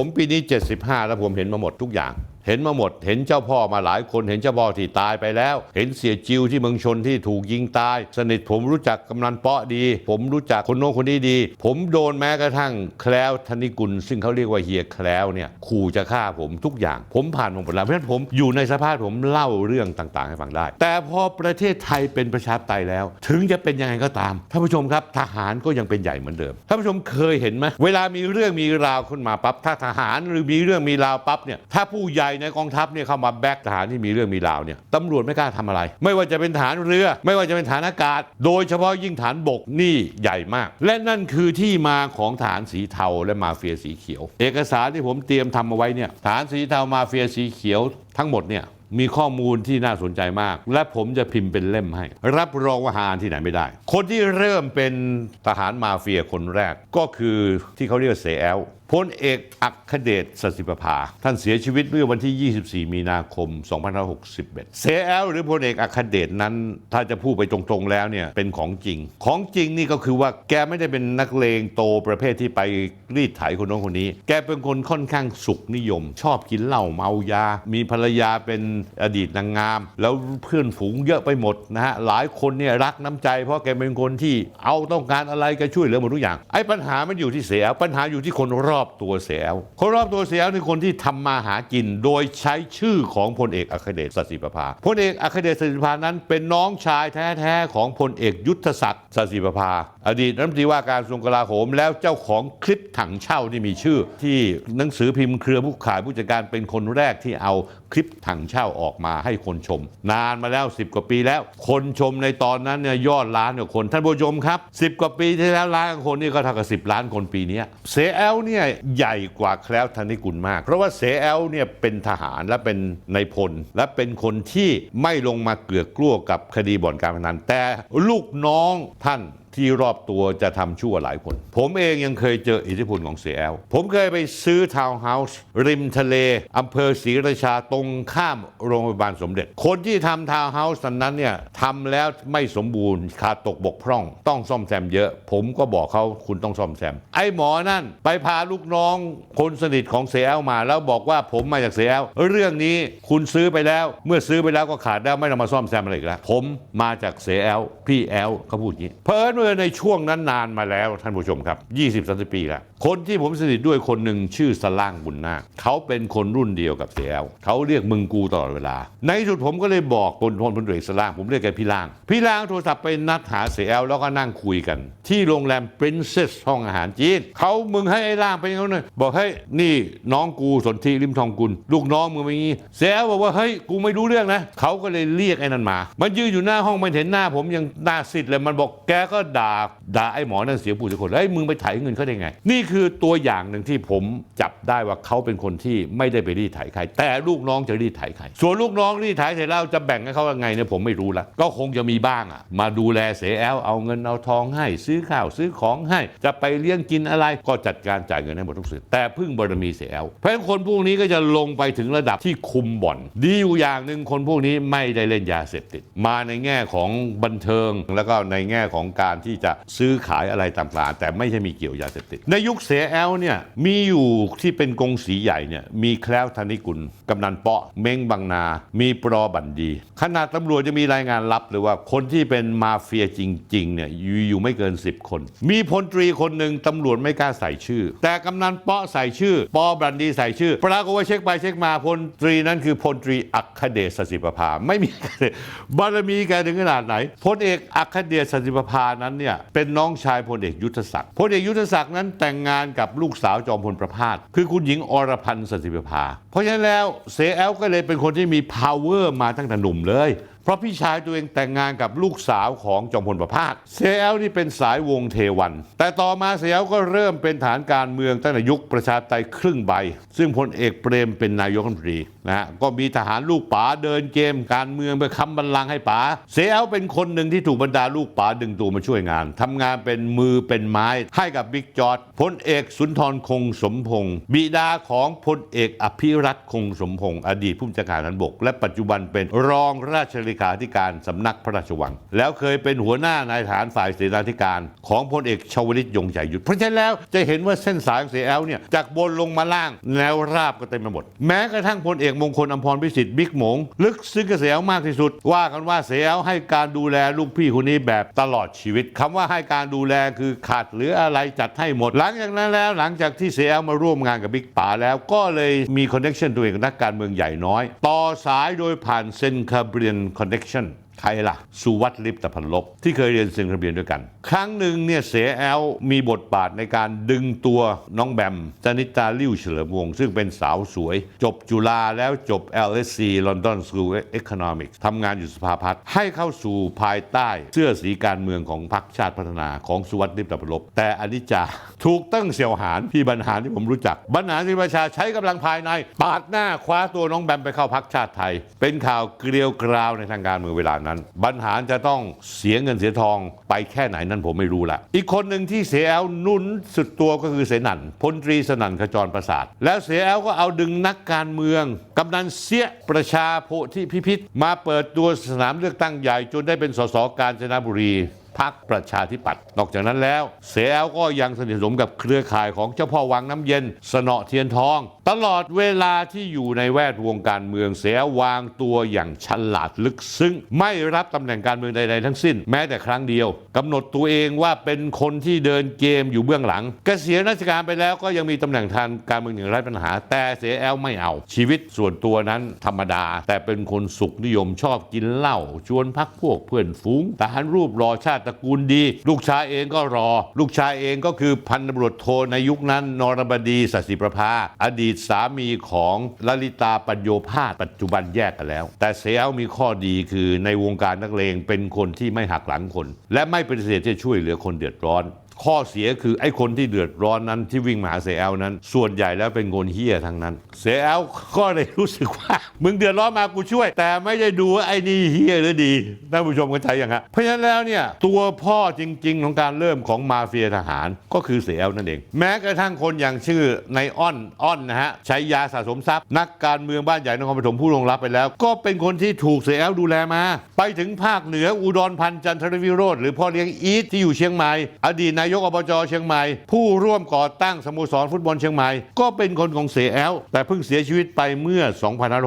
ผมปีนี้ 75 แล้วผมเห็นมาหมดทุกอย่าง เห็นมาหมด เห็นเจ้าพ่อมาหลายคนเห็นเจ้าพ่อที่ตายไปแล้ว เห็นเสียจิวที่เมืองชนที่ถูกยิงตาย สนิทผมรู้จักกำนันเปาะดี ผมรู้จักคนโน้นคนนี้ดี ผมโดนแม้กระทั่งแคล้วธนิกุล ซึ่งเขาเรียกว่าเฮียแคล้วเนี่ยขู่จะฆ่าผมทุกอย่าง ผมผ่านมาหมดแล้วเพราะฉะนั้นผมอยู่ในสภาพผมเล่าเรื่องต่างๆ ให้ฟังได้ แต่พอประเทศไทยเป็นประชาธิปไตยแล้ว ถึงจะเป็นยังไงก็ตามท่านผู้ชมครับทหารก็ยังเป็นใหญ่เหมือนเดิมท่านผู้ชมเคยเห็นไหมเวลามีเรื่องมีราวขึ้นมาปั๊บถ้าทหารหรือมีเรื่องมีราวปั๊บเนี่ยถ้าผู้ใหญ่ในกองทัพเนี่ยเข้ามาแบกทหารที่มีเรื่องมีราวเนี่ยตำรวจไม่กล้าทำอะไร ไม่ว่าจะเป็นฐานเรือ ไม่ว่าจะเป็นฐานอากาศ โดยเฉพาะยิ่งฐานบกนี่ใหญ่มาก และนั่นคือที่มาของฐานสีเทาและมาเฟียสีเขียว เอกสารที่ผมเตรียมทำเอาไว้เนี่ยฐานสีเทามาเฟียสีเขียวทั้งหมดเนี่ยมีข้อมูลที่น่าสนใจมาก และผมจะพิมพ์เป็นเล่มให้ รับรองว่าหานที่ไหนไม่ได้ คนที่เริ่มเป็นทหารมาเฟียคนแรก ก็คือที่เขาเรียกว่าเสแอล พลเอกอัคเดชสสิปภา ท่านเสียชีวิตเมื่อวันที่ 24 มีนาคม 2561 เสแอลหรือพลเอกอัคเดชนั้น ถ้าจะพูดไปตรงๆแล้วเนี่ยเป็นของจริง ของจริงนี่ก็คือว่าแกไม่ได้เป็นนักเลงโตประเภทที่ไปรีดไถคนน้นคนนี้ แกเป็นคนค่อนข้างสุขนิยม ชอบกินเหล้าเมายา มีภรรยาเป็นอดีตนางงาม แล้วเพื่อนฝูงเยอะไปหมดนะฮะหลายคนเนี่ยรักน้ำใจ เพราะแกเป็นคนที่เอาต้องการอะไรแกช่วยเหลือหมดทุกอย่างไอ้ปัญหามันอยู่ที่เสียปัญหาอยู่ที่คนรอบอบตัวเสียคนรอบตัวเสียคือคนที่ทำมาหากิน โดยใช้ชื่อของพลเอกอัครเดชสสิประภาพลเอกอัครเดชสสิประภานั้น เป็นน้องชายแท้ๆของพลเอกยุทธศักดิ์สสิประภา อดีตรัฐมนตรีว่าการกระทรวงกลาโหม แล้วเจ้าของคลิปถังเช่าที่มีชื่อ ที่หนังสือพิมพ์เครือผู้ขายผู้จัดการเป็นคนแรกที่เอาคลิปถังเช่าออกมาให้คนชม นานมาแล้ว 10 กว่าปีแล้ว คนชมในตอนนั้นเนี่ยยอดล้านกว่าคน ท่านผู้ชมครับ 10 กว่าปีที่แล้วล้านกว่าคนนี่ก็เท่ากับ 10 ล้านคนปีนี้เสแอลเนี่ยใหญ่กว่าแคล้วธนิกุลมาก เพราะว่าเสแอลเนี่ยเป็นทหารและเป็นในายพล และเป็นคนที่ไม่ลงมาเกลือกกลัวกับคดีบ่อนการพนันแต่ลูกน้องท่าน ที่รอบตัวจะทำชั่วหลายคน ผมเองยังเคยเจออิทธิพลของเสียแอล ผมเคยไปซื้อทาวน์เฮาส์ริมทะเลอำเภอศรีราชาตรงข้ามโรงพยาบาลสมเด็จ คนที่ทำทาวน์เฮาส์นั้นเนี่ยทำแล้วไม่สมบูรณ์ขาดตกบกพร่อง ต้องซ่อมแซมเยอะ ผมก็บอกเขาคุณต้องซ่อมแซม ไอ้หมอนั่นไปพาลูกน้องคนสนิทของเสียแอลมา แล้วบอกว่าผมมาจากเสียแอลเรื่องนี้คุณซื้อไปแล้ว เมื่อซื้อไปแล้วก็ขาดแล้วไม่ต้องมาซ่อมแซมอะไรอีกแล้วผมมาจากเสียแอลพี่แอลเขาพูดอย่างนี้เพอิญเมื่อในช่วงนั้นนานมาแล้วท่านผู้ชมครับ 20-30 ปีแล้ว คนที่ผมสนิทด้วยคนหนึ่งชื่อสล่างบุญนาคเขาเป็นคนรุ่นเดียวกับเสียแอลเขาเรียกมึงกูตลอดเวลา ในที่สุดผมก็เลยบอกคนพลพลเอกสล่างผมเรียกแกพี่ล่าง พี่ล่างโทรศัพท์ไปนัดหาเสียแอลแล้วก็นั่งคุยกัน ที่โรงแรม Princess ห้องอาหารจีนเขามึงให้ไอ้ล่างไปเขาหน่อยบอกเฮ้นี่น้องกูสนธิริมทองกุล ลูกน้องมึงเป็นงี้เสียแอลบอกว่าเฮ้ยกูไม่รู้เรื่องนะเขาก็เลยเรียกไอ้นั่นมา มันยืนอยู่หน้าห้องมันเห็นหน้า ผมยังหน้าซิดเลยมันบอกแกก็ด่าด่าไอ้หมอนั่นเสียผู้ทุกคนเฮ้ยมึงไปไถเงินเขาได้ไงนี่คือตัวอย่างหนึ่งที่ผมจับได้ว่าเขาเป็นคนที่ไม่ได้ไปรีดไถใคร แต่ลูกน้องจะรีดไถใคร ส่วนลูกน้องรีดไถเสร็จแล้วจะแบ่งให้เขายังไงเนี่ยผมไม่รู้ละก็คงจะมีบ้างอะ มาดูแลเสียแอลเอาเงินเอาทองให้ ซื้อข้าวซื้อของให้ จะไปเลี้ยงกินอะไรก็จัดการจ่ายเงินให้หมดทุกสิ่งแต่พึ่งบารมีเสียแอลเพราะคนพวกนี้ก็จะลงไปถึงระดับที่คุมบ่อน ดีอยู่อย่างหนึ่งคนพวกนี้ไม่ได้เล่นยาเสพติด มาในแง่ของบันเทิงแล้วก็ในแง่ของการที่จะซื้อขายอะไรต่างๆแต่ไม่ใช่มีเกี่ยวยาเสพติดในยุคเสแอลเนี่ยมีอยู่ที่เป็นกงสีใหญ่เนี่ยมีแคล้วธนิกุลกำนันเปาะเม้งบางนา มีปรอบันดี ขนาดตำรวจจะมีรายงานลับเลยว่าคนที่เป็นมาเฟียจริงๆเนี่ยอยู่อยู่ไม่เกิน 10 คน มีพลตรีคนหนึ่งตำรวจไม่กล้าใส่ชื่อ แต่กำนันเปาะใส่ชื่อ ปอบันดีใส่ชื่อปรากฏว่าเช็คไปเช็คมาพลตรีนั้นคือพลตรีอัคเดชสิประภาไม่มีบารมีแกถึงขนาดไหนพลเอกอัคเดชสสิประภานั้นเนี่ยเป็นน้องชายพลเอกยุทธศักดิ์พลเอกยุทธศักดิ์นั้นแต่งงานกับลูกสาวจอมพลประภาสคือคุณหญิงอรพันธ์สสิประภา เพราะฉะนั้นแล้วเสแอลก็เลยเป็นคนที่มี power มาตั้งแต่หนุ่มเลย ราะพี่ชายตัวเองแต่งงานกับลูกสาวของจอมพลประภาสเซลนี่เป็นสายวงเทวัน แต่ต่อมาเซลก็เริ่มเป็นฐานการเมืองตั้งแต่ยุคประชาธิปไตยครึ่งใบ ซึ่งพลเอกเปรมเป็นนายกรัฐมนตรีนะฮะก็มีทหารลูกป๋าเดินเกมการเมืองไปค้ำบัลลังก์ให้ป๋าเซลเป็นคนหนึ่งที่ถูกบรรดาลูกป๋าดึงตัวมาช่วยงานทำงานเป็นมือเป็นไม้ให้กับบิ๊กจอร์ดพลเอกสุนทรคงสมพงศ์บิดาของพลเอกอภิรัตคงสมพงศ์อดีตผู้บัญชาการทหารบก และปัจจุบันเป็นรองราชเลขาธิการสำนักพระราชวัง แล้วเคยเป็นหัวหน้านายทหารฝ่ายเสนาธิการของพลเอกชวลิตยงใจยุทธเพราะฉะนั้นแล้วจะเห็นว่าเส้นสายของเสียแอลเนี่ยจากบนลงมาล่างแนวราบก็เต็มไปหมด แม้กระทั่งพลเอกมงคลอมพรพิสิทธิ์บิ๊กหมง ลึกซึ้งกับเสียแอลมากที่สุด ว่ากันว่าเสียแอลให้การดูแลลูกพี่คนนี้แบบตลอดชีวิตคำว่าให้การดูแลคือขาดหรืออะไรจัดให้หมด หลังจากนั้นแล้วหลังจากที่เสียแอลมาร่วมงานกับบิ๊กป๋าแล้วก็เลยมีคอนเนคชันตัวเองกับนักการเมืองใหญ่น้อย ต่อสายโดยผ่านเซนคาเบียนคอนเนคชัน ใครล่ะ สุวัตลิปตพันลบ ที่เคยเรียนเซนคาเบียนด้วยกัน ครั้งหนึ่งเนี่ยเสแอลมีบทบาทในการดึงตัวน้องแบมจนิตาลิ่วเฉลิมวง ซึ่งเป็นสาวสวย จบจุฬาแล้วจบ LSE London School Economics ทำงานอยู่สภาพัฒน์ให้เข้าสู่ภายใต้เสื้อสีการเมืองของพรรคชาติพัฒนาของสุวัตลิปตพันลบ แต่อนิจจาถูกตั้งเสี่ยวหานพี่บรรหารที่ผมรู้จักบรรหารศิริประชาใช้กำลังภายใน ปาดหน้าคว้าตัวน้องแบมไปเข้าพักชาติไทย เป็นข่าวเกลียวกราวในทางการเมืองเวลานั้นบรรหารจะต้องเสียเงินเสียทองไปแค่ไหนนั้นผมไม่รู้ละอีกคนหนึ่งที่เสียแอลนุนสุดตัวก็คือเสนันพลตรีสนันขจรประสาท แล้วเสียแอลก็เอาดึงนักการเมืองกำนันเสียประชาโพธิพิพิธ มาเปิดตัวสนามเลือกตั้งใหญ่จนได้เป็นสสกาญจนบุรี พักประชาธิปัตย์นอกจากนั้นแล้ว เสียแอลก็ยังสนิทสนมกับเครือข่ายของเจ้าพ่อวังน้ำเย็น สนอเทียนทอง ตลอดเวลาที่อยู่ในแวดวงการเมืองเสียวางตัวอย่างฉลาดลึกซึ้งไม่รับตำแหน่งการเมืองใด ๆ ทั้งสิ้น แม้แต่ครั้งเดียวกำหนดตัวเองว่าเป็นคนที่เดินเกมอยู่เบื้องหลังเกษียณราชการไปแล้วก็ยังมีตำแหน่งทางการเมืองอย่างไร้ปัญหา แต่เสียแอลไม่เอาชีวิตส่วนตัวนั้นธรรมดา แต่เป็นคนสุขนิยมชอบกินเหล้าชวนพักพวกเพื่อนฝูงทหารรูปรอชาติตระกูลดี ลูกชายเองก็รอ ลูกชายเองก็คือพันตำรวจโทในยุคนั้น นรบดีสัสิประภา อดีตสามีของลลิตาปัญโยภาสปัจจุบันแยกกันแล้ว แต่เสียลมีข้อดีคือในวงการนักเลงเป็นคนที่ไม่หักหลังคน และไม่ปฏิเสธที่จะช่วยเหลือคนเดือดร้อน ข้อเสียคือไอ้คนที่เดือดร้อนนั้นที่วิ่งมาหาเสียแอลนั้น ส่วนใหญ่แล้วเป็นคนเฮี้ยทั้งนั้น เสียแอลก็เลยรู้สึกว่า มึงเดือดร้อนมากูช่วย แต่ไม่ได้ดูว่าไอ้นี่เฮี้ยหรือดีท่านผู้ชมเข้าใจยังฮะเพราะฉะนั้นแล้วเนี่ยตัวพ่อจริง ๆ ของการเริ่มของมาเฟียทหารก็คือเสียแอลนั่นเอง แม้กระทั่งคนอย่างชื่อในอ้อนอ้อนนะฮะใช้ยาสะสมทรัพย์ นักการเมืองบ้านใหญ่นครปฐมผู้ลงรับไปแล้ว ก็เป็นคนที่ถูกเสียแอลดูแลมา ไปถึงภาคเหนืออุดรพันธ์จันทรวิโรธหรือพ่อเลี้ยงอีทที่อยู่เชียงใหม่อดีตนายยกอบจเชียงใหม่ ผู้ร่วมก่อตั้งสโมสรฟุตบอลเชียงใหม่ ก็เป็นคนของเสียแอลแต่เพิ่งเสียชีวิตไปเมื่อ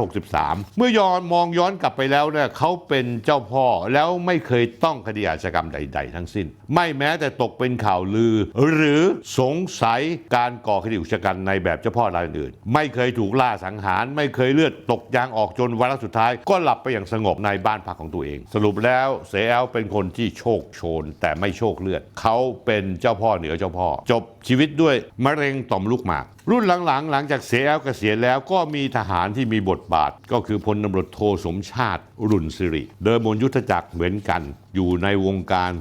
2563 เมื่อย้อนมองย้อนกลับไปแล้วเนี่ยเขาเป็นเจ้าพ่อแล้วไม่เคยต้องคดีอาชญากรรมใด ๆ ทั้งสิ้น ไม่แม้แต่ตกเป็นข่าวลือ หรือสงสัยการก่อคดีอุกชกันในแบบเจ้าพ่อรายอื่น ไม่เคยถูกล่าสังหาร ไม่เคยเลือดตกยางออกจนวาระสุดท้าย ก็หลับไปอย่างสงบในบ้านพักของตัวเอง สรุปแล้วเสียแอลเป็นคนที่โชคโชน แต่ไม่โชคเลือดเขาเป็นเจ้าพ่อเหนือเจ้าพ่อ จบชีวิตด้วยมะเร็งต่อมลูกหมากรุ่นหลังๆ หลังจากเสียแอลเกษียณแล้วก็มีทหารที่มีบทบาท ก็คือพลตำรวจโทสมชาติรุ่นสิริ เดินบนยุทธจักรเหมือนกัน อยู่ในวงการ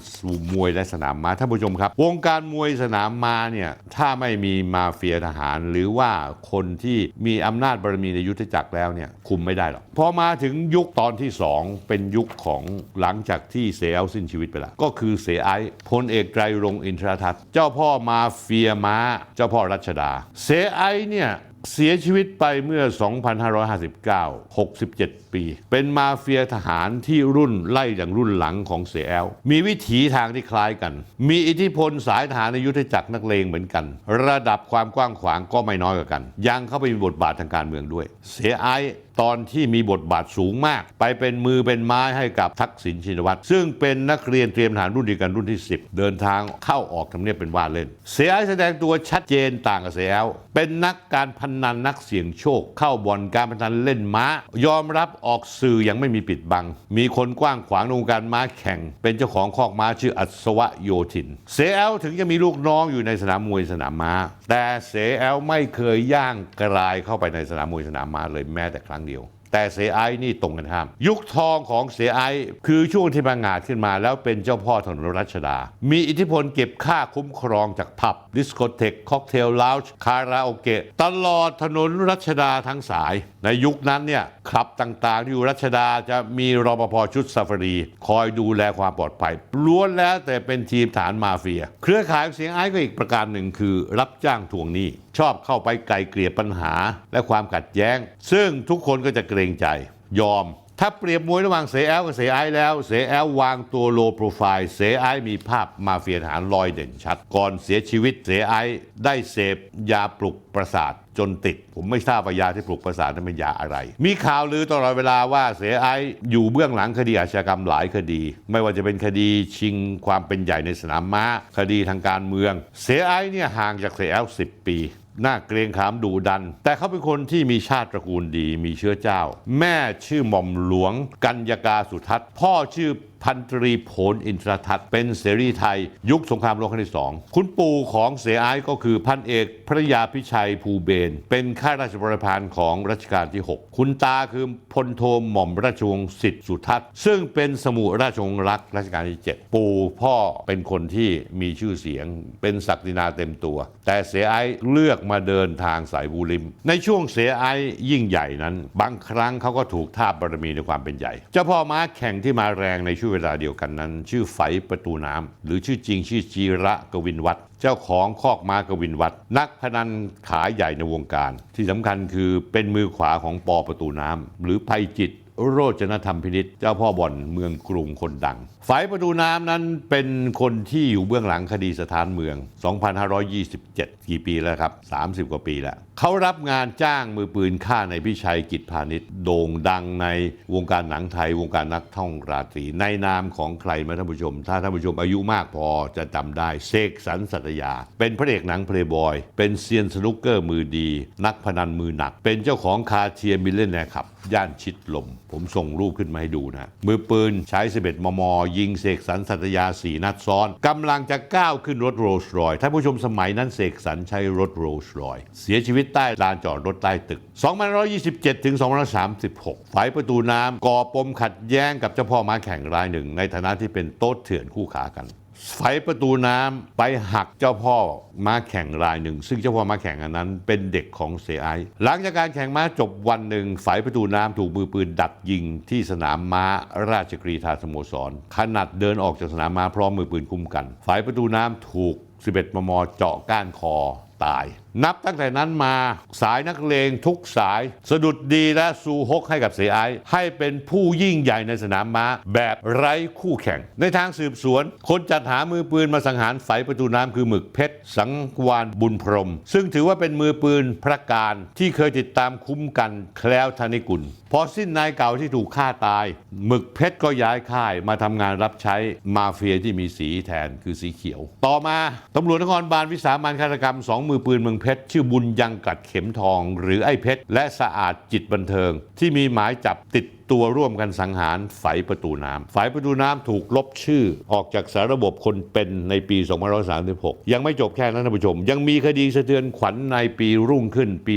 มวยและสนามม้าท่านผู้ชมครับ วงการมวยสนามม้าเนี่ยถ้าไม่มีมาเฟียทหาร หรือว่าคนที่มีอำนาจบารมีในยุทธจักรแล้วเนี่ยคุมไม่ได้หรอกพอมาถึงยุคตอนที่ 2 เป็นยุคของหลังจากที่เสียแอลสิ้นชีวิตไปแล้วก็คือเสียไอพลเอกไตรรงอินทรทัศน์เจ้าพ่อมาเฟียม้า เจ้าพ่อรัชดาเสียไอเนี่ยเสียชีวิตไปเมื่อ 2559 67 ปี เป็นมาเฟียทหารที่รุ่นไล่อย่างรุ่นหลังของเสียแอล มีวิถีทางที่คล้ายกัน มีอิทธิพลสายทหารในยุทธจักรนักเลงเหมือนกัน ระดับความกว้างขวางก็ไม่น้อยกว่ากัน ยังเข้าไปมีบทบาททางการเมืองด้วย เสียไอ ตอนที่มีบทบาทสูงมาก ไปเป็นมือเป็นไม้ให้กับทักษิณชินวัตรซึ่งเป็นนักเรียนเตรียมทหารรุ่นเดียวกันรุ่นที่ 10 เดินทางเข้าออกทำเนียบเป็นว่าเล่น เสียอซ์แสดงตัวชัดเจนต่างกับเสียแอลเป็นนักการพนันนักเสี่ยงโชค เข้าบ่อนการพนันเล่นม้า ยอมรับออกสื่อยังไม่มีปิดบัง มีคนกว้างขวางในวงการม้าแข่ง เป็นเจ้าของคอกม้าชื่ออัศวะโยธิน เสียแอลถึงจะมีลูกน้องอยู่ในสนามมวยสนามม้า แต่เสียแอลไม่เคยย่างกรายเข้าไปในสนามมวยสนามม้าเลยแม้แต่ครั้งเดียวแต่เสียไอ้นี่ตรงกันข้าม ยุคทองของเสียไอ้คือช่วงที่บางาจขึ้นมาแล้วเป็นเจ้าพ่อถนนรัชดา มีอิทธิพลเก็บค่าคุ้มครองจากผับ ดิสโกเทกค็อกเทลลาวช์คาราโอเกะตลอดถนนรัชดาทั้งสาย ในยุคนั้นเนี่ยคลับต่างๆที่อยู่รัชดาจะมีรปภชุดซาฟารี คอยดูแลความปลอดภัยล้วนแล้วแต่เป็นทีมฐานมาเฟีย เครือข่ายของเสียงไอ้ก็อีกประการหนึ่งคือ รับจ้างทวงหนี้ชอบเข้าไปไกลเกลี่ยปัญหาและความขัดแย้ง ซึ่งทุกคนก็จะเกรงใจ ยอม ถ้าเปรียบมวยระหว่างเสแอลกับเสไอแล้ว เสแอลวางตัวโลโปรไฟล์เสไอมีภาพมาเฟียทหารลอยเด่นชัด ก่อนเสียชีวิตเสไอได้เสพยาปลุกประสาทจนติด ผมไม่ทราบว่ายาที่ปลุกประสาทนั้นเป็นยาอะไร มีข่าวลือตลอดเวลาว่าเสไออยู่เบื้องหลังคดีอาชญากรรมหลายคดี ไม่ว่าจะเป็นคดีชิงความเป็นใหญ่ในสนามม้า คดีทางการเมือง เสไอเนี่ยห่างจากเสแอล10ปี หน้าเกรงขามดุดัน แต่เขาเป็นคนที่มีชาติตระกูลดีมีเชื้อเจ้า แม่ชื่อหม่อมหลวงกัญญากาสุทัศน์ พ่อชื่อ พันตรีผลอินทรทัศน์เป็นเสรีไทย ยุคสงครามโลกครั้งที่สองคุณปู่ของเสไอายก็คือพันเอกพระยาพิชัยภูเบน เป็นข้าราชบริพารของรัชกาลที่ 6 คุณตาคือพลโทหม่อมราชวงศ์สิทธิสุทัศน์ ซึ่งเป็นสมุราชวงศ์รักรัชกาลที่ 7 ปู่พ่อเป็นคนที่มีชื่อเสียง เป็นศักดินาเต็มตัว แต่เสไอายเลือกมาเดินทางสายบูริม ในช่วงเสียไอายยิ่งใหญ่นั้น บางครั้งเขาก็ถูกทาบบารมีในความเป็นใหญ่ เจ้าพ่อม้าแข่งที่มาแรงในช่วงเวลาเดียวกันนั้น ชื่อไฝประตูน้ำหรือชื่อจริงชื่อจีระกวินวัฒน์เจ้าของคอกม้ากวินวัฒน์นักพนันขาใหญ่ในวงการ ที่สำคัญคือเป็นมือขวาของปอประตูน้ำหรือภัยจิตโรจนธรรมพินิษเจ้าพ่อบ่อนเมืองกรุงคนดัง ฝ่ายประตูน้ำนั้นเป็นคนที่อยู่เบื้องหลังคดีสถานเมือง 2527 กี่ปีแล้วครับ 30 กว่าปีแล้ว เขารับงานจ้างมือปืนฆ่าในพิชัยกิจพาณิชย์โด่งดังในวงการหนังไทยวงการนักท่องราตรี ในนามของใครมาท่านผู้ชม ถ้าท่านผู้ชมอายุมากพอจะจำได้เสกสรรสัตยา เป็นพระเอกหนังเพลย์บอย เป็นเซียนสนุกเกอร์มือดี นักพนันมือหนัก เป็นเจ้าของคาเทียมิลเลนแนร์ขับ ย่านชิดลม ผมส่งรูปขึ้นมาให้ดูนะ มือปืนใช้ 11 มม ยิงเสกสรรสัตยา4นัดซ้อนกำลังจะก้าวขึ้นรถโรลส์รอยท่านผู้ชมสมัยนั้นเสกสรรใช้รถโรลส์รอยเสียชีวิตใต้ลานจอดรถใต้ตึก2527 ถึง2536 ฝ่ายประตูน้ำก่อปมขัดแย้งกับเจ้าพ่อม้าแข่งรายหนึ่ง ในฐานะที่เป็นโต๊ดเถื่อนคู่ขากันไฟประตูน้ำไปหักเจ้าพ่อม้าแข่งรายหนึ่ง ซึ่งเจ้าพ่อม้าแข่งอันนั้นเป็นเด็กของเสียไอหลังจากการแข่งม้าจบวันหนึ่งไฟประตูน้ำถูกมือปืนดักยิงที่สนามม้าราชกรีธาสโมสร ขนาดเดินออกจากสนามม้าพร้อมมือปืนคุ้มกันไฟประตูน้ำถูก 11 มม เจาะก้านคอตายนับตั้งแต่นั้นมาสายนักเลงทุกสาย สะดุดดีและซูฮกให้กับเสียไอให้เป็นผู้ยิ่งใหญ่ในสนามม้า แบบไร้คู่แข่ง ในทางสืบสวน คนจัดหามือปืนมาสังหารไฟประตูน้ำคือหมึกเพชร สังวานบุญพรหมซึ่งถือว่าเป็นมือปืนพระการที่เคยติดตามคุ้มกันแคล้วธนิกุล พอสิ้นนายเก่าที่ถูกฆ่าตาย หมึกเพชรก็ย้ายค่ายมาทำงานรับใช้มาเฟียที่มีสีแทนคือสีเขียว ต่อมาตำรวจนครบาลวิสามันฆาตกรรมสองมือปืนเมืองเพชร ชื่อบุญยังกัดเข็มทอง หรือไอ้เพชร และสะอาดจิตบันเทิง ที่มีหมายจับติดตัวร่วมกันสังหารฝายประตูน้ำฝายประตูน้ำถูกลบชื่อออกจากสารระบบคนเป็นในปี 2536 ยังไม่จบแค่นั้นท่านผู้ชม ยังมีคดีสะเทือนขวัญในปีรุ่งขึ้นปี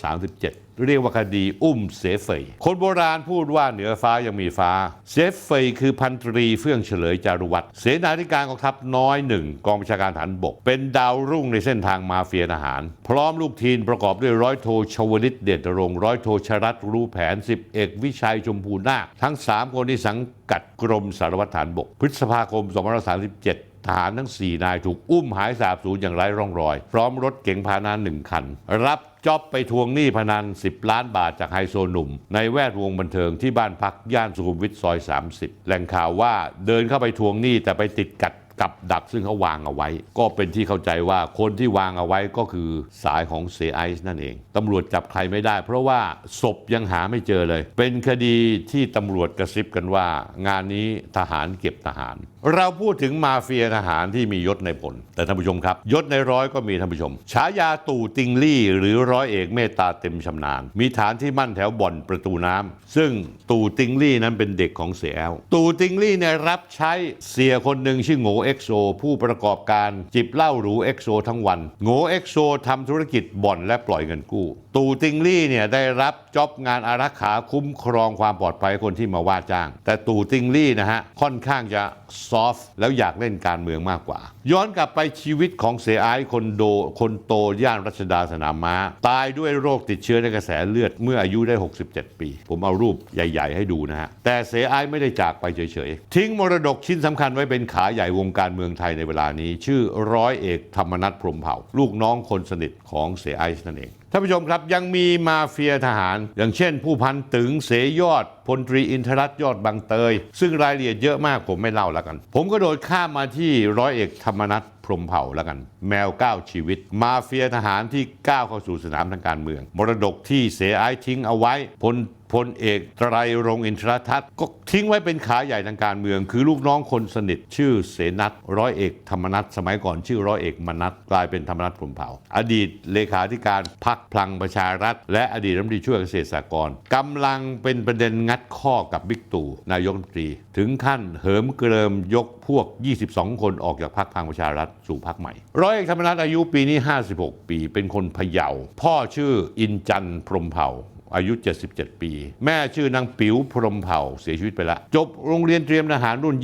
2537 เรียกว่าคดีอุ้มเสเฟยคนโบราณพูดว่าเหนือฟ้ายังมีฟ้า เสเฟยคือพันตรีเฟื่องเฉลยจารุวัตรเสนาธิการกองทัพน้อยหนึ่งกองบัญชาการฐานบก เป็นดาวรุ่งในเส้นทางมาเฟียทหาร พร้อมลูกทีมประกอบด้วยร้อยโทชวลิตเดชรงร้อยโทชรัตรู้แผนสิบเอกวิชัยชมพูนาคทั้ง 3 คนที่สังกัดกรมสารวัตรฐานบก พฤษภาคม 2537 ทหารทั้ง 4 นายถูกอุ้มหายสาบสูญอย่างไร้ร่องรอย พร้อมรถเก๋งพาหนะหนึ่งคัน รับจ็อบไปทวงหนี้พนัน 10 ล้านบาทจากไฮโซหนุ่ม ในแวดวงบันเทิงที่บ้านพักย่านสุขุมวิทซอย 30 แหล่งข่าวว่าเดินเข้าไปทวงหนี้แต่ไปติดกัดกับดักซึ่งเขาวางเอาไว้ ก็เป็นที่เข้าใจว่าคนที่วางเอาไว้ก็คือสายของเซไอซ์นั่นเองตำรวจจับใครไม่ได้ เพราะว่าศพยังหาไม่เจอเลย เป็นคดีที่ตำรวจกระซิบกันว่า งานนี้ทหารเก็บทหาร เราพูดถึงมาเฟียทหารที่มียศในพลแต่ท่านผู้ชมครับ ยศในร้อยก็มีท่านผู้ชม ฉายาตู่ติงลี่ หรือร้อยเอกเมตตาเต็มชำนาญ มีฐานที่มั่นแถวบ่อนประตูน้ำซึ่งตู่ติงลี่นั้นเป็นเด็กของเสียแอลตู่ติงลี่เนี่ยรับใช้เสียคนหนึ่งชื่อโง่เอ็กโซผู้ประกอบการจิบเหล้าหรูเอ็กโซทั้งวันโง่เอ็กโซทำธุรกิจบ่อนและปล่อยเงินกู้ ตู่ติงลี่เนี่ยได้รับจ็อบงานอารักขาคุ้มครองความปลอดภัยคนที่มาว่าจ้าง แต่ตู่ติงลี่นะฮะค่อนข้างจะซอฟต์แล้วอยากเล่นการเมืองมากกว่า ย้อนกลับไปชีวิตของเสียไอซ์คนโดคนโตย่านรัชดาสนามม้า ตายด้วยโรคติดเชื้อในกระแสเลือดเมื่ออายุได้ 67 ปี ผมเอารูปใหญ่ ๆ ให้ดูนะฮะ แต่เสียไอซ์ไม่ได้จากไปเฉยๆ ทิ้งมรดกชิ้นสำคัญไว้เป็นขาใหญ่วงการเมืองไทยในเวลานี้ ชื่อร้อยเอกธรรมนัฐพรมเผ่า ลูกน้องคนสนิทของเสียไอซ์นั่นเอง ท่านผู้ชมครับยังมีมาเฟียทหาร อย่างเช่น ผู้พันตึงเสยยอดพลตรีอินทรัตยอดบางเตย ซึ่งรายละเอียดเยอะมากผมไม่เล่าแล้วกัน ผมก็โดดข้ามมาที่ร้อยเอกธรรมนัฐพรมเผ่าแล้วกัน แมวก้าวชีวิต มาเฟียทหารที่ก้าวเข้าสู่สนามทางการเมือง มรดกที่เสียอายทิ้งเอาไว้พล พลเอกไตรรงอินทรทัศน์ก็ทิ้งไว้เป็นขาใหญ่ทางการเมือง คือลูกน้องคนสนิทชื่อเสนัทร้อยเอกธรรมนัฐสมัยก่อนชื่อร้อยเอกมนัฐกลายเป็นธรรมนัฐพรมเผ่า อดีตเลขาธิการพักพลังประชารัฐ และอดีตรัฐมนตรีช่วยเกษตรสหกรณ์กำลังเป็นประเด็นงัดข้อกับบิ๊กตู่นายกรัฐมนตรี ถึงขั้นเหิมเกริมยกพวก 22 คนออกจากพักพลังประชารัฐสู่พักใหม่ ร้อยเอกธรรมนัฐอายุปีนี้ 56 ปี เป็นคนพะเยาพ่อชื่ออินจันทร์พรมเผ่า อายุ 77 ปี แม่ชื่อนางปิ๋วพรมเผ่าเสียชีวิตไปแล้วจบโรงเรียนเตรียมทหารรุ่น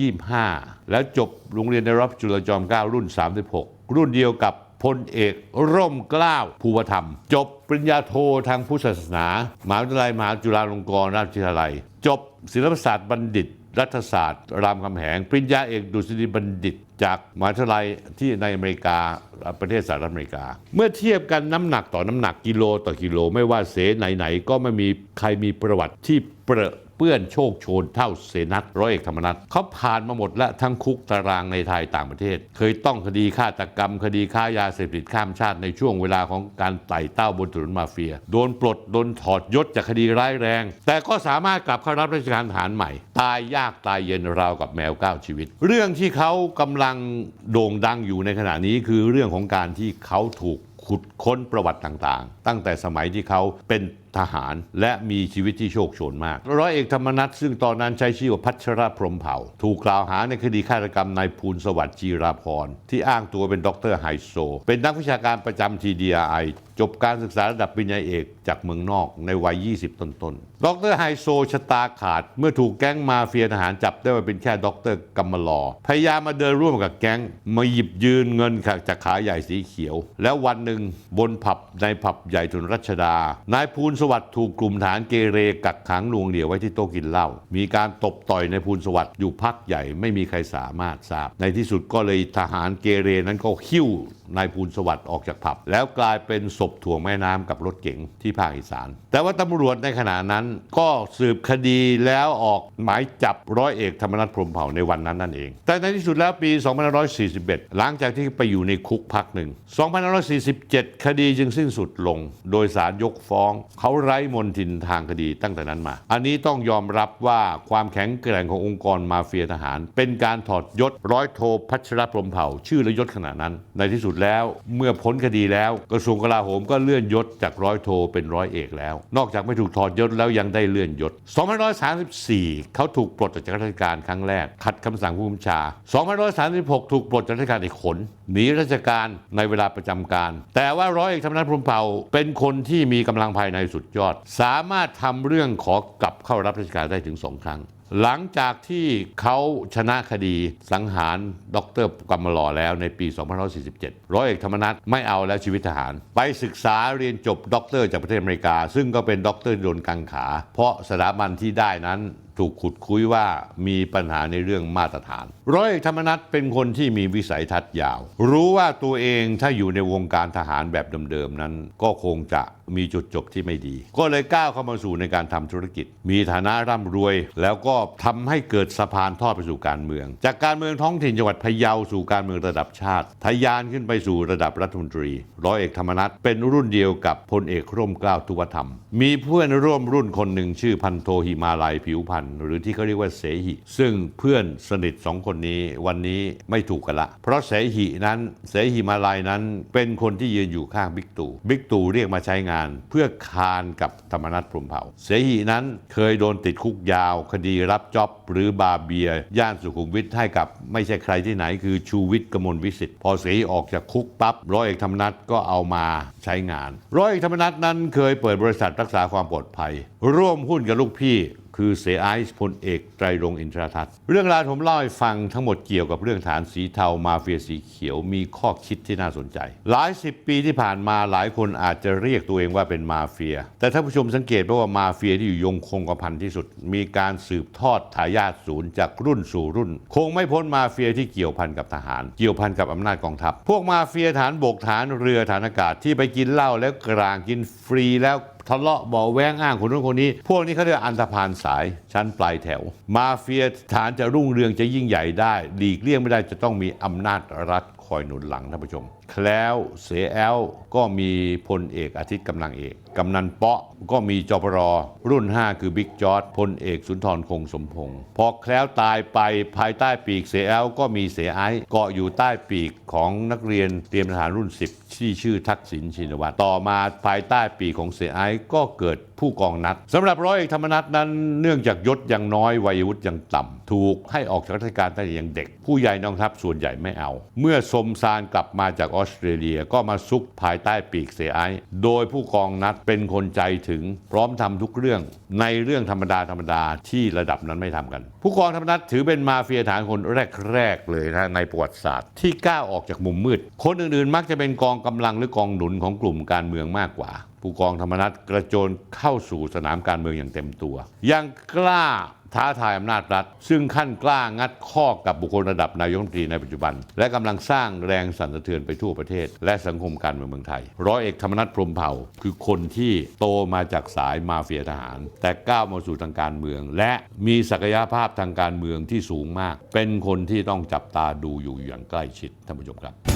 25 แล้วจบโรงเรียนในรับจุลจอมเกล้ารุ่น 36 รุ่นเดียวกับพลเอกร่มเกล้าภูวธรรม จบปริญญาโททางพุทธศาสนา มหาวิทยาลัยมหาจุฬาลงกรณราชวิทยาลัย จบศิลปศาสตร์บัณฑิต รัฐศาสตร์ รามคำแหง ปริญญาเอกดุษฎีบัณฑิต จากมหาวิทยาลัยที่ในอเมริกา ประเทศสหรัฐอเมริกา เมื่อเทียบกันน้ำหนักต่อน้ำหนักกิโลต่อกิโล ไม่ว่าเสไหนๆก็ไม่มีใครมีประวัติที่เปรอะ เปื้อนโชคโชนเท่าเสนัทร้อยเอกธรรมนัฐเขาผ่านมาหมดและทั้งคุกตารางในไทยต่างประเทศ เคยต้องคดีฆาตกรรม คดีค้ายาเสพติดข้ามชาติในช่วงเวลาของการไต่เต้าบนถนนมาเฟีย โดนปลดโดนถอดยศจากคดีร้ายแรง แต่ก็สามารถกลับเข้ารับราชการทหารใหม่ ตายยากตายเย็นราวกับแมวก้าวชีวิต เรื่องที่เขากำลังโด่งดังอยู่ในขณะนี้คือเรื่องของการที่เขาถูกขุดค้นประวัติต่างๆ ตั้งแต่สมัยที่เขาเป็น ทหาร และมีชีวิตที่โชคโชนมาก ร้อยเอกธรรมนัฐซึ่งตอนนั้นใช้ชื่อว่าพัชรพรหมเผ่า ถูกกล่าวหาในคดีฆาตกรรมนายภูลสวัสดิ์จีราพรที่อ้างตัวเป็นด็อกเตอร์ไฮโซ เป็นนักวิชาการประจำ TDRI จบการศึกษาระดับปริญญาเอกจากเมืองนอกในวัย 20 ต้นๆด็อกเตอร์ไฮโซชะตาขาด เมื่อถูกแก๊งมาเฟียทหารจับได้ว่าเป็นแค่ด็อกเตอร์กำมะลอ พยายามมาเดินร่วมกับแก๊ง มาหยิบยืนเงินจากขาใหญ่สีเขียว แล้ววันหนึ่งบนผับในผับใหญ่ถนนรัชดา นายภูลสวัสดิ์ถูกกลุ่มฐานเกเรกักขังหน่วงเหนียวไว้ที่โต๊ะกินเหล้า มีการตบต่อยในภูลสวัสดิ์อยู่พักใหญ่ไม่มีใครสามารถทราบ ในที่สุดก็เลยทหารเกเรนั้นก็หิ้ว นายภูลสวัสดิ์ออกจากผับ แล้วกลายเป็นศพถ่วงแม่น้ำกับรถเก๋งที่ภาคอีสาน แต่ว่าตำรวจในขณะนั้นก็สืบคดีแล้วออกหมายจับร้อยเอกธรรมนัฐพรมเผ่าในวันนั้นนั่นเอง แต่ในที่สุดแล้วปี 2541 หลังจากที่ไปอยู่ในคุกพักหนึ่ง 2547 คดีจึงสิ้นสุดลง โดยสารยกฟ้อง เขาไร้มนทินทางคดีตั้งแต่นั้นมา อันนี้ต้องยอมรับว่าความแข็งแกร่งขององค์กรมาเฟียทหาร เป็นการถอดยศร้อยโทพัชรพรมเผ่า ชื่อและยศขณะนั้นในที่สุดแล้ว เมื่อพ้นคดีแล้ว กระทรวงกลาโหมก็เลื่อนยศจากร้อยโทเป็นร้อยเอกแล้ว นอกจากไม่ถูกถอดยศแล้วยังได้เลื่อนยศ2534 เขาถูกปลดจากราชการครั้งแรก ขัดคำสั่งผู้บัญชา2536 ถูกปลดจากราชการอีกคนหนีราชการในเวลาประจำการ แต่ว่าร้อยเอกธรรมนัฐพรมเผ่าเป็นคนที่มีกำลังภายในสุดยอด สามารถทำเรื่องขอกลับเข้ารับราชการได้ถึงสองครั้ง หลังจากที่เขาชนะคดีสังหารดรกำมะลอแล้วในปี 2547 ร้อยเอกธรรมนัฐไม่เอาแล้วชีวิตทหาร ไปศึกษาเรียนจบด็อกเตอร์จากประเทศอเมริกา ซึ่งก็เป็นด็อกเตอร์โดนกังขา เพราะสถาบันที่ได้นั้น ถูกขุดคุยว่ามีปัญหาในเรื่องมาตรฐาน ร้อยเอกธรรมนัฐเป็นคนที่มีวิสัยทัศน์ยาว รู้ว่าตัวเองถ้าอยู่ในวงการทหารแบบเดิมๆนั้น ก็คงจะมีจุดจบที่ไม่ดี ก็เลยก้าวเข้ามาสู่ในการทำธุรกิจ มีฐานะร่ำรวย แล้วก็ทำให้เกิดสะพานทอดไปสู่การเมือง จากการเมืองท้องถิ่นจังหวัดพะเยาสู่การเมืองระดับชาติทะยานขึ้นไปสู่ระดับรัฐมนตรี ร้อยเอกธรรมนัฐเป็นรุ่นเดียวกับพลเอกร่มเกล้าทุวธรรม มีเพื่อนร่วมรุ่นคนหนึ่งชื่อพันโทหิมาลัยผิวพันธ์หรือที่เขาเรียกว่าเสหิ ซึ่งเพื่อนสนิทสองคนนี้วันนี้ไม่ถูกกันละ เพราะเสหินั้นเสหิมาลัยนั้นเป็นคนที่ยืนอยู่ข้างบิ๊กตู่บิ๊กตู่เรียกมาใช้งาน เพื่อคานกับธรรมนัฐพรมเผ่า เสหินั้นเคยโดนติดคุกยาว คดีรับจ็อบหรือบาเบีย ย่านสุขุมวิทให้กับไม่ใช่ใครที่ไหนคือชูวิทย์กมลวิสิทธิ์พอเสหิออกจากคุกปั๊บร้อยเอกธรรมนัฐก็เอามาใช้งาน ร้อยเอกธรรมนัฐนั้นเคยเปิดบริษัทรักษาความปลอดภัย ร่วมหุ้นกับลูกพี่ คือเสียไอซ์พลเอกไตรรงค์อินทรทัศน์เรื่องราวผมเล่าให้ฟังทั้งหมดเกี่ยวกับเรื่องฐานสีเทามาเฟียสีเขียวมีข้อคิดที่น่าสนใจ หลายสิบปีที่ผ่านมาหลายคนอาจจะเรียกตัวเองว่าเป็นมาเฟีย แต่ถ้าผู้ชมสังเกตว่ามาเฟียที่อยู่ยงคงกระพันที่สุด มีการสืบทอดทายาทศูนย์จากรุ่นสู่รุ่น คงไม่พ้นมาเฟียที่เกี่ยวพันกับทหาร เกี่ยวพันกับอำนาจกองทัพพวกมาเฟียฐานบกฐานเรือฐานอากาศที่ไปกินเหล้าแล้วกลางกินฟรีแล้ว ทะเลาะบาะแว้งอ้างคนนู้นคนนี้ พวกนี้เขาเรียกอันธพาลสายชั้นปลายแถว มาเฟียฐานจะรุ่งเรืองจะยิ่งใหญ่ได้ หลีกเลี่ยงไม่ได้จะต้องมีอำนาจรัฐ คอยหนุนหลังท่านผู้ชม แคล้วเสแอลก็มีพลเอกอาทิตย์กำลังเอก กำนันเปาะก็มีจปรรุ่น 5 คือบิ๊กจอร์ดพลเอกสุนทรคงสมพงศ์พอแคล้วตายไปภายใต้ปีกเสแอลก็มีเสไอซ์เกาะอยู่ใต้ปีกของนักเรียนเตรียมทหารรุ่น 10 ที่ชื่อทักษิณชินวัตรต่อมาภายใต้ปีกของเสไอซ์ก็เกิด ผู้กองนัดสำหรับร้อยเอกธรรมนัฐนั้นเนื่องจากยศยังน้อยวัยวุฒิยังต่ำถูกให้ออกจากราชการตั้งแต่ยังเด็ก ผู้ใหญ่กองทัพส่วนใหญ่ไม่เอา เมื่อสมซานกลับมาจากออสเตรเลียก็มาซุกภายใต้ปีกเสียไอโดยผู้กองนัดเป็นคนใจถึงพร้อมทำทุกเรื่อง ในเรื่องธรรมดาธรรมดาที่ระดับนั้นไม่ทำกัน ผู้กองธรรมนัฐถือเป็นมาเฟียฐานคนแรกๆเลยนะในประวัติศาสตร์ที่ก้าวออกจากมุมมืด คนอื่นๆ มักจะเป็นกองกำลังหรือกองหนุนของกลุ่มการเมืองมากกว่าผู้กองธรรมนัฐกระโจนเข้าสู่สนามการเมืองอย่างเต็มตัว ยังกล้าท้าทายอำนาจรัฐ ซึ่งขั้นกล้างัดข้อกับบุคคลระดับนายกรัฐมนตรีในปัจจุบัน และกำลังสร้างแรงสั่นสะเทือนไปทั่วประเทศ และสังคมการเมืองเมืองไทย ร้อยเอกธรรมนัฐพรมเผ่า คือคนที่โตมาจากสายมาเฟียทหาร แต่ก้าวมาสู่ทางการเมือง และมีศักยภาพทางการเมืองที่สูงมาก เป็นคนที่ต้องจับตาดูอยู่อย่างใกล้ชิดท่านผู้ชมครับ